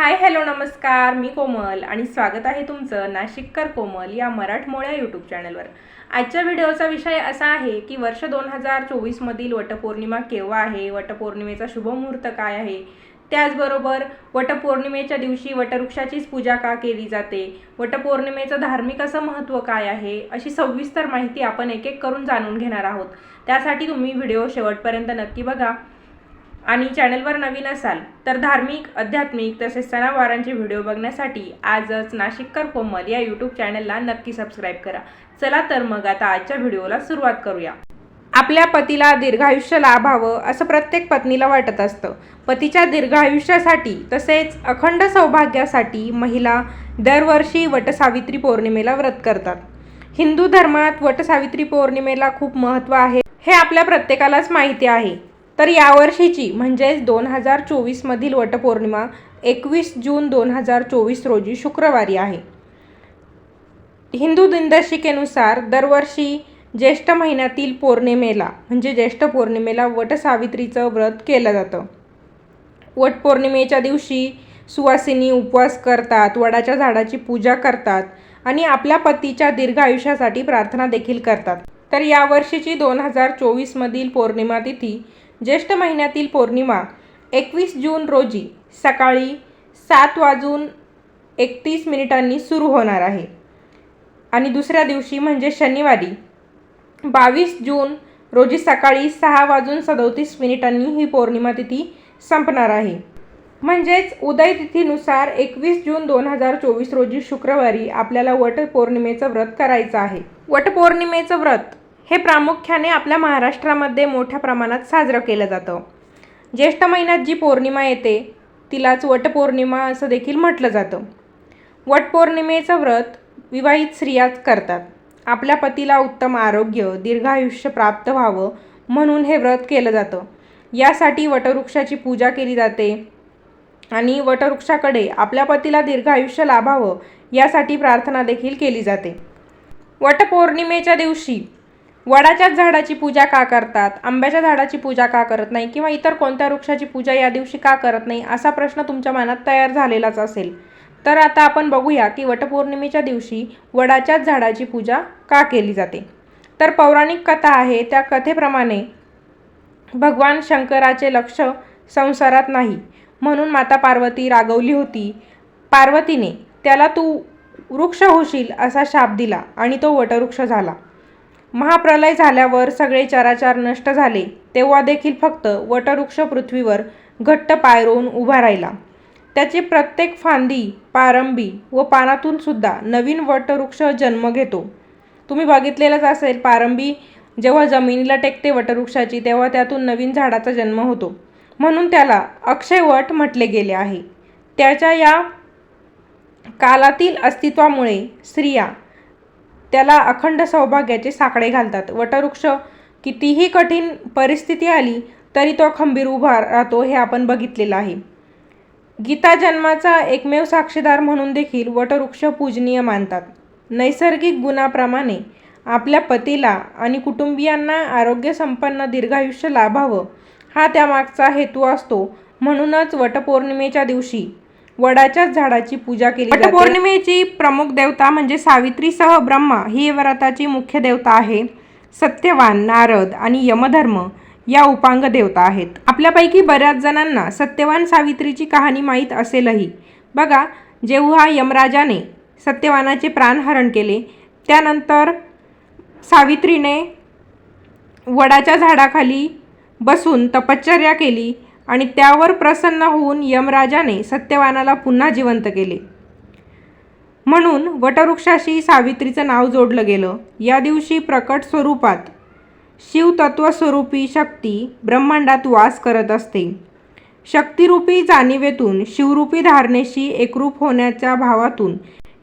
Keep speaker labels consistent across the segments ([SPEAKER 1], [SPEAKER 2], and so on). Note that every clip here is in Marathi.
[SPEAKER 1] हाय हॅलो नमस्कार. मी कोमल आणि स्वागत आहे तुमचं नाशिककर कोमल या मराठमोळ्या यूट्यूब चॅनलवर. आजच्या व्हिडिओचा विषय असा आहे की वर्ष दोन हजार चोवीसमधील वटपौर्णिमा केव्हा आहे? वटपौर्णिमेचा शुभमुहूर्त काय आहे? त्याचबरोबर वटपौर्णिमेच्या दिवशी वटवृक्षाचीच पूजा का केली जाते? वटपौर्णिमेचं धार्मिक असं महत्त्व काय आहे? अशी सविस्तर माहिती आपण एक एक करून जाणून घेणार आहोत. त्यासाठी तुम्ही व्हिडिओ शेवटपर्यंत नक्की बघा. आणि चॅनलवर नवीन असाल तर धार्मिक आध्यात्मिक तसेच सणावारांचे व्हिडिओ बघण्यासाठी आजच नाशिककर कोमल या यूट्यूब चॅनलला नक्की सबस्क्राईब करा. चला तर मग आता आजच्या व्हिडिओला सुरुवात करूया. आपल्या पतीला दीर्घायुष्य लाभावं असं प्रत्येक पत्नीला वाटत असतं. पतीच्या दीर्घायुष्यासाठी तसेच अखंड सौभाग्यासाठी महिला दरवर्षी वटसावित्री पौर्णिमेला व्रत करतात. हिंदू धर्मात वटसावित्री पौर्णिमेला खूप महत्त्व आहे. हे आपल्या प्रत्येकालाच माहिती आहे. तर यावर्षीची म्हणजेच दोन हजार चोवीसमधील वटपौर्णिमा एकवीस जून दोन हजार चोवीस रोजी शुक्रवारी आहे. हिंदू दिनदर्शिकेनुसार दरवर्षी ज्येष्ठ महिन्यातील पौर्णिमेला म्हणजे ज्येष्ठ पौर्णिमेला वटसावित्रीचं व्रत केलं जातं. वटपौर्णिमेच्या दिवशी सुवासिनी उपवास करतात वडाच्या झाडाची पूजा करतात आणि आपल्या पतीच्या दीर्घ आयुष्यासाठी प्रार्थना देखील करतात. तर यावर्षीची दोन हजार चोवीसमधील पौर्णिमा तिथी ज्येष्ठ महिन्यातील पौर्णिमा एकवीस जून रोजी सकाळी सात वाजून एकतीस मिनिटांनी सुरू होणार आहे. आणि दुसऱ्या दिवशी म्हणजे शनिवारी बावीस जून रोजी सकाळी सहा वाजून सदोतीस मिनिटांनी ही पौर्णिमा तिथी संपणार आहे. म्हणजेच उदय तिथीनुसार एकवीस जून दोन हजार चोवीस रोजी शुक्रवारी आपल्याला वटपौर्णिमेचं व्रत करायचं आहे. वटपौर्णिमेचं व्रत हे प्रामुख्याने आपल्या महाराष्ट्रामध्ये मोठ्या प्रमाणात साजरं केलं जातं. ज्येष्ठ महिन्यात जी पौर्णिमा येते तिलाच वटपौर्णिमा असं देखील म्हटलं जातं. वटपौर्णिमेचं व्रत विवाहित स्त्रियाच करतात. आपल्या पतीला उत्तम आरोग्य दीर्घायुष्य प्राप्त व्हावं म्हणून हे व्रत केलं जातं. यासाठी वटवृक्षाची पूजा केली जाते आणि वटवृक्षाकडे आपल्या पतीला दीर्घायुष्य लाभावं यासाठी प्रार्थना देखील केली जाते. वटपौर्णिमेच्या दिवशी वडाच्याच झाडाची पूजा का करतात? आंब्याच्या झाडाची पूजा का करत नाही? किंवा इतर कोणत्या वृक्षाची पूजा या दिवशी का करत नाही? असा प्रश्न तुमच्या मनात तयार झालेलाच असेल. तर आता आपण बघूया की वटपौर्णिमेच्या दिवशी वडाच्याच झाडाची पूजा का केली जाते? तर पौराणिक कथा आहे त्या कथेप्रमाणे भगवान शंकराचे लक्ष संसारात नाही. म्हणून माता पार्वती रागवली होती. पार्वतीने त्याला तू वृक्ष होशील असा शाप दिला आणि तो वटवृक्ष झाला. महाप्रलय झाल्यावर सगळे चराचार नष्ट झाले तेव्हा देखील फक्त वटवृक्ष पृथ्वीवर घट्ट पायरोवून उभा राहिला. त्याची प्रत्येक फांदी पारंबी व पानातून सुद्धा नवीन वटवृक्ष जन्म घेतो. तुम्ही बघितलेलंच असेल पारंबी जेव्हा जमिनीला टेकते वटवृक्षाची तेव्हा त्यातून नवीन झाडाचा जन्म होतो. म्हणून त्याला अक्षयवट म्हटले गेले आहे. त्याच्या या कालातील अस्तित्वामुळे स्त्रिया त्याला अखंड सौभाग्याचे साकडे घालतात. वटवृक्ष कितीही कठीण परिस्थिती आली तरी तो खंबीर उभा राहतो हे आपण बघितलेलं आहे. गीता जन्माचा एकमेव साक्षीदार म्हणून देखील वटवृक्ष पूजनीय मानतात. नैसर्गिक गुणाप्रमाणे आपल्या पतीला आणि कुटुंबियांना आरोग्यसंपन्न दीर्घायुष्य लाभावं हा त्यामागचा हेतू असतो. म्हणूनच वटपौर्णिमेच्या दिवशी वडाच्याच झाडाची पूजा केली जाते. पौर्णिमेची प्रमुख देवता म्हणजे सावित्रीसह ब्रह्मा ही व्रताची मुख्य देवता आहे. सत्यवान नारद आणि यमधर्म या उपांग देवता आहेत. आपल्यापैकी बऱ्याच जणांना सत्यवान सावित्रीची कहाणी माहीत असेलही. बघा जेव्हा यमराजाने सत्यवानाचे प्राणहरण केले त्यानंतर सावित्रीने वडाच्या झाडाखाली बसून तपश्चर्या केली आणि त्यावर प्रसन्न होऊन यमराजाने सत्यवानाला पुन्हा जिवंत केले. म्हणून वटवृक्षाशी सावित्रीचं नाव जोडलं गेलं. या दिवशी प्रकट स्वरूपात शिवतत्वस्वरूपी शक्ती ब्रह्मांडात वास करत असते. शक्तिरूपी जाणीवेतून शिवरूपी धारणेशी एकरूप होण्याच्या भावातून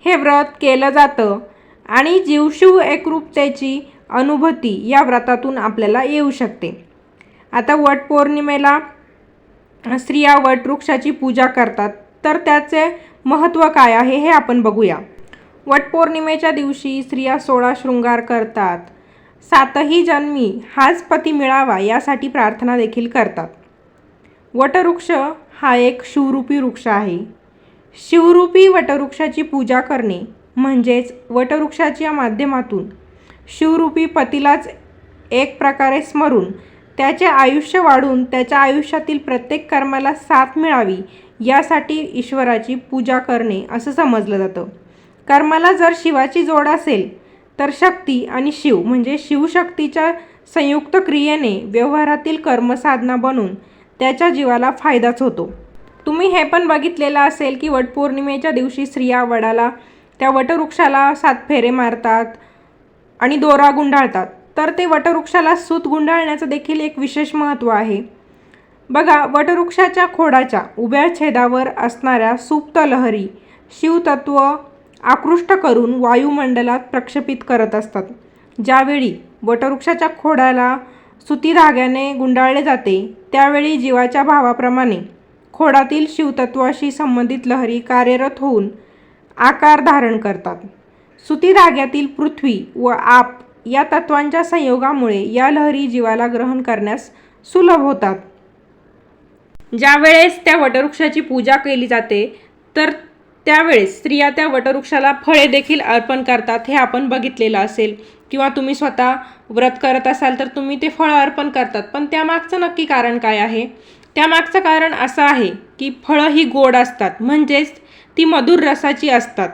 [SPEAKER 1] हे व्रत केलं जातं आणि जीवशिव एकरूपतेची अनुभूती या व्रतातून आपल्याला येऊ शकते. आता वटपौर्णिमेला स्त्रिया वटवृक्षाची पूजा करतात. तर त्याचे महत्त्व काय आहे हे आपण बघूया. वटपौर्णिमेच्या दिवशी स्त्रिया सोळा शृंगार करतात. सातही जन्मी हाच पती मिळावा यासाठी प्रार्थना देखील करतात. वटवृक्ष हा एक शिवरूपी वृक्ष आहे. शिवरूपी वटवृक्षाची पूजा करणे म्हणजेच वटवृक्षाच्या माध्यमातून शिवरूपी पतीलाच एक प्रकारे स्मरून त्याचे आयुष्य वाढून त्याच्या आयुष्यातील प्रत्येक कर्माला साथ मिळावी यासाठी ईश्वराची पूजा करणे असं समजलं जातं. कर्माला जर शिवाची जोड असेल तर शक्ती आणि शिव म्हणजे शिवशक्तीच्या संयुक्त क्रियेने व्यवहारातील कर्मसाधना बनून त्याच्या जीवाला फायदाच होतो. तुम्ही हे पण बघितलेलं असेल की वटपौर्णिमेच्या दिवशी स्त्रिया वडाला त्या वटवृक्षाला सात फेरे मारतात आणि दोरा गुंडाळतात. तर ते वटवृक्षाला सूत गुंडाळण्याचं देखील एक विशेष महत्त्व आहे. बघा वटवृक्षाच्या खोडाच्या उभ्या छेदावर असणाऱ्या सुप्त लहरी शिवतत्व आकृष्ट करून वायुमंडलात प्रक्षेपित करत असतात. ज्यावेळी वटवृक्षाच्या खोडाला सुती धाग्याने गुंडाळले जाते त्यावेळी जीवाच्या भावाप्रमाणे खोडातील शिवतत्वाशी संबंधित लहरी कार्यरत होऊन आकार धारण करतात. सुती धाग्यातील पृथ्वी व आप या तत्वांच्या संयोगामुळे या लहरी जीवाला ग्रहण करण्यास सुलभ होतात. ज्यावेळेस त्या वटवृक्षाची पूजा केली जाते तर त्यावेळेस स्त्रिया त्या वटवृक्षाला फळे देखील अर्पण करतात हे आपण बघितलेलं असेल. किंवा तुम्ही स्वतः व्रत करत असाल तर तुम्ही ते फळं अर्पण करतात. पण त्यामागचं नक्की कारण काय आहे? त्यामागचं कारण असं आहे की फळं ही गोड असतात म्हणजेच ती मधुर रसाची असतात.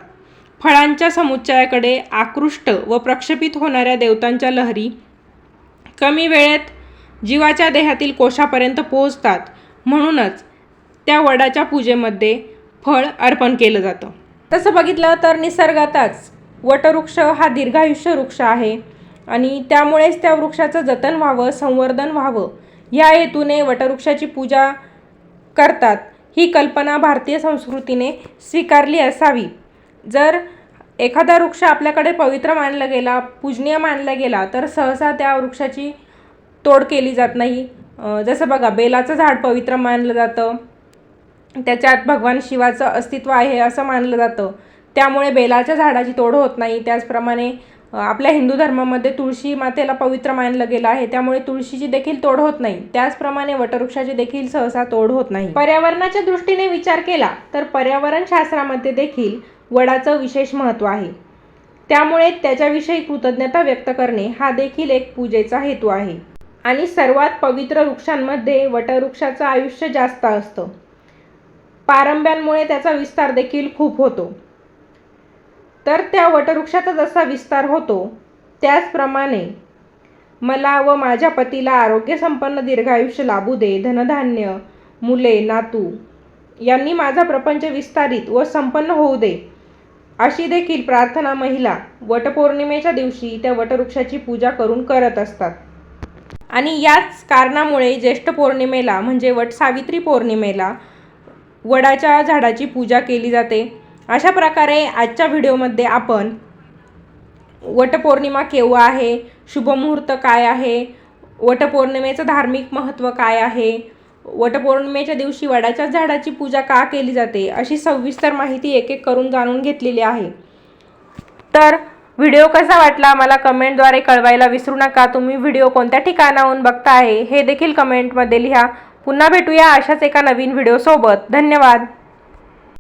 [SPEAKER 1] फळांच्या समुच्चयाकडे आकृष्ट व प्रक्षेपित होणाऱ्या देवतांच्या लहरी कमी वेळेत जीवाच्या देहातील कोशापर्यंत पोहोचतात. म्हणूनच त्या वडाच्या पूजेमध्ये फळ अर्पण केलं जातं. तसं बघितलं तर निसर्गातच वटवृक्ष हा दीर्घायुष्य वृक्ष आहे आणि त्यामुळेच त्या वृक्षाचं जतन व्हावं संवर्धन व्हावं. या हेतूने वटवृक्षाची पूजा करतात. ही कल्पना भारतीय संस्कृतीने स्वीकारली असावी. जर एखादा वृक्ष आपल्याकडे पवित्र मानला गेला पूजनीय मानला गेला तर सहसा त्या वृक्षाची तोड केली जात नाही. जसं बघा बेलाचं झाड पवित्र मानलं जातं. त्याच्यात भगवान शिवाचं अस्तित्व आहे असं मानलं जातं. त्यामुळे बेलाच्या झाडाची तोड होत नाही. त्याचप्रमाणे आपल्या हिंदू धर्मामध्ये तुळशी मातेला पवित्र मानलं गेलं आहे. त्यामुळे तुळशीची देखील तोड होत नाही. त्याचप्रमाणे वटवृक्षाची देखील सहसा तोड होत नाही. पर्यावरणाच्या दृष्टीने विचार केला तर पर्यावरण शास्त्रामध्ये देखील वडाचं विशेष महत्त्व आहे. त्यामुळे त्याच्याविषयी कृतज्ञता व्यक्त करणे हा देखील एक पूजेचा हेतू आहे. आणि सर्वात पवित्र वृक्षांमध्ये वटवृक्षाचं आयुष्य जास्त असतं. पारंब्यांमुळे त्याचा विस्तार देखील खूप होतो. तर त्या वटवृक्षाचा जसा विस्तार होतो त्याचप्रमाणे मला व माझ्या पतीला आरोग्यसंपन्न दीर्घायुष्य लाभू दे धनधान्य मुले नातू यांनी माझा प्रपंच विस्तारित व संपन्न होऊ दे. अशी देखील प्रार्थना महिला वटपौर्णिमेच्या दिवशी त्या वटवृक्षाची पूजा करून करत असतात. आणि याच कारणामुळे ज्येष्ठ पौर्णिमेला म्हणजे वटसावित्री पौर्णिमेला वडाच्या झाडाची पूजा केली जाते. अशा प्रकारे आजच्या व्हिडिओमध्ये आपण वटपौर्णिमा केव्हा आहे शुभमुहूर्त काय आहे वटपौर्णिमेचं धार्मिक महत्त्व काय आहे वटपौर्णिमेच्या दिवशी वडाच्या झाडाची पूजा का केली जाते अशी सविस्तर माहिती एक एक करून जाणून घेतलेली आहे. तर व्हिडिओ कसा वाटला मला कमेंटद्वारे कळवायला विसरू नका. तुम्ही व्हिडिओ कोणत्या ठिकाणाहून बघता आहे हे देखील कमेंटमध्ये लिहा. पुन्हा भेटूया अशाच एका नवीन व्हिडिओसोबत. धन्यवाद.